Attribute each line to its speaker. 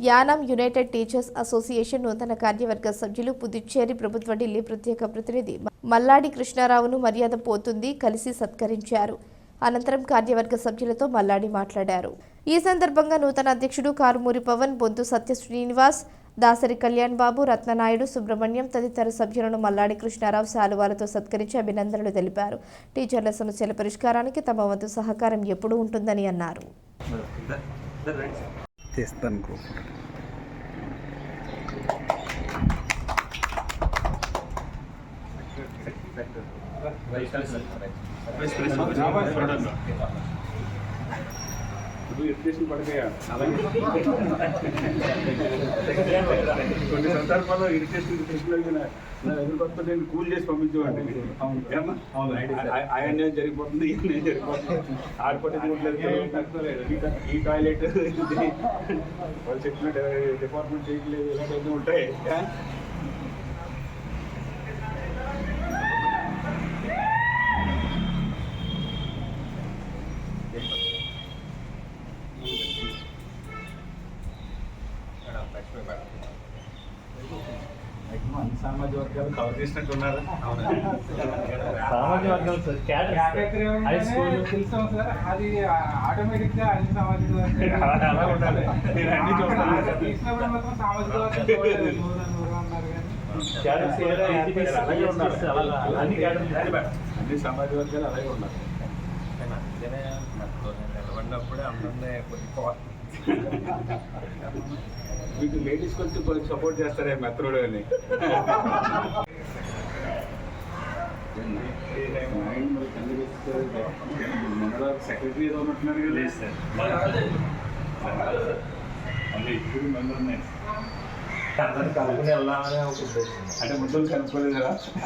Speaker 1: Yanam United teachers association నూతన కార్యవర్గ సభ్యులు పుదుచ్చేరి ప్రభుత్వ ఢిల్లీ ప్రత్యేక ప్రతినిధి మల్లాడి కృష్ణారావును మర్యాద పోతుంది కలిసి సత్కరించారు. అనంతరం కార్యవర్గ సభ్యులతో మల్లాడి మాట్లాడారు. ఈ సందర్భంగా నూతన అధ్యక్షుడు కారుమూరి పవన్ బొంతు సత్య శ్రీనివాస్ దాసరి కళ్యాణ్ బాబు రత్ననాయుడు సుబ్రహ్మణ్యం తదితర సభ్యులను మల్లాడి కృష్ణారావు శాలువాలతో సత్కరించి అభినందనలు తెలిపారు. టీచర్ల సమస్యల పరిష్కారానికి తమ వంతు సహకారం ఎప్పుడూ ఉంటుందని అన్నారు.
Speaker 2: Testten Group.
Speaker 3: Vice President. Vice President. Group education పడిపోయా కొన్ని సందర్భాల్లో ఇరిటేషన్ ఇరిటేషన్ ఎదురుకొస్తే నేను కూల్ చేసి పంపించేవాడిని. ఏమ్మా? ఆ- ఆ అన్యాయం జరిగిపోతుంది జరిగిపోతుంది. ఆడపడి ఈ టాయిలెట్ వాళ్ళు చెప్పిన డిపార్ట్మెంట్ చేయట్లేదు ఇలాంటివన్నీ ఉంటాయి. సామాజిక వర్గాలు కవర్ చేసినట్టు ఉన్నారా
Speaker 4: సామాజిక వర్గాలు sir cadre high school
Speaker 5: తెలుస్తాం sir అది ఆటోమేటిక్ గా అన్ని సామాజిక వర్గాలు
Speaker 3: అలా అలా ఉండాలి నేను అన్ని చూస్తాను
Speaker 5: తీసినప్పుడు మాత్రం సామాజిక వర్గాలు చూడలేదు. నూరు అని నూరు అన్నారు కానీ
Speaker 4: క్యాడర్స్ ఏదో NTPC
Speaker 3: అలాగే ఉండాలి.
Speaker 4: అలాగా అన్ని క్యాడర్స్
Speaker 3: అన్ని సామాజిక వర్గాలు అలాగే ఉన్నారు
Speaker 6: నిలబడినప్పుడే అందరినీ కొద్ది
Speaker 3: మీకు లేడీస్ కొంచెం కొంచెం సపోర్ట్ చేస్తారే మెత్రుడు అని. సెక్రటరీ ఏదో ఉన్నట్టున్నారు కదా.
Speaker 4: సార్.
Speaker 3: అంటే ఇప్పుడు మెంబర్
Speaker 4: అందరినీ కలుపుకుని వెళ్దామనే ఒక ఉద్దేశం.
Speaker 3: అంటే ముద్దలు కనుక్కోలేదు కదా.